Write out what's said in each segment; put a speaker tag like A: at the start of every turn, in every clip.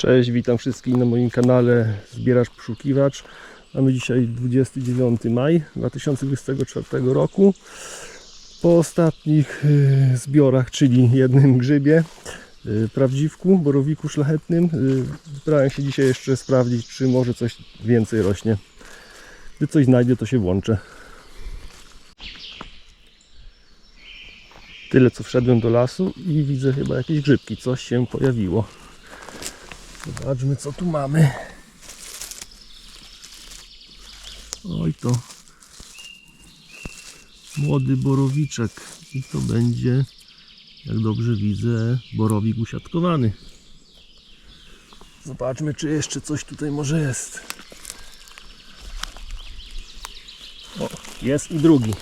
A: Cześć, witam wszystkich na moim kanale Zbieracz Poszukiwacz. Mamy dzisiaj 29 maj 2024 roku. Po ostatnich y, zbiorach, czyli jednym grzybie, y, prawdziwku, borowiku szlachetnym, y, wybrałem się dzisiaj jeszcze sprawdzić, czy może coś więcej rośnie. Gdy coś znajdę, to się włączę. Tyle co wszedłem do lasu i widzę chyba jakieś grzybki, coś się pojawiło. Zobaczmy co tu mamy. Oj to młody borowiczek i to będzie, jak dobrze widzę, borowik usiadkowany. Zobaczmy czy jeszcze coś tutaj może jest. O, jest i drugi.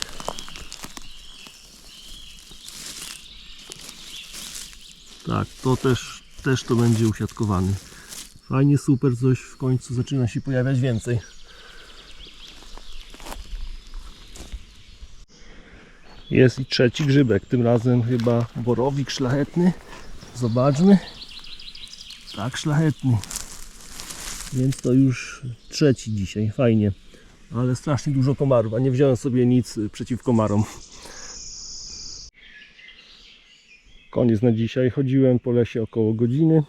A: Tak, to też, też to będzie usiadkowany. Fajnie, super, coś w końcu zaczyna się pojawiać więcej. Jest i trzeci grzybek, tym razem chyba borowik szlachetny. Zobaczmy. Tak, szlachetny. Więc to już trzeci dzisiaj, fajnie. Ale strasznie dużo komarów, a nie wziąłem sobie nic przeciw komarom. Koniec na dzisiaj. Chodziłem po lesie około godziny.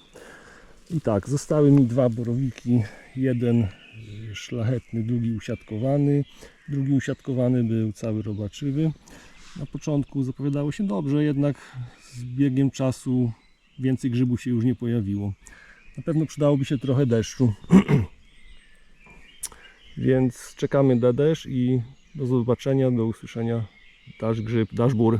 A: I tak, zostały mi dwa borowiki. Jeden szlachetny, drugi usiadkowany. Drugi usiadkowany był cały robaczywy. Na początku zapowiadało się dobrze, jednak z biegiem czasu więcej grzybów się już nie pojawiło. Na pewno przydałoby się trochę deszczu. Więc czekamy na deszcz i do zobaczenia, do usłyszenia. Dasz grzyb, dasz bór.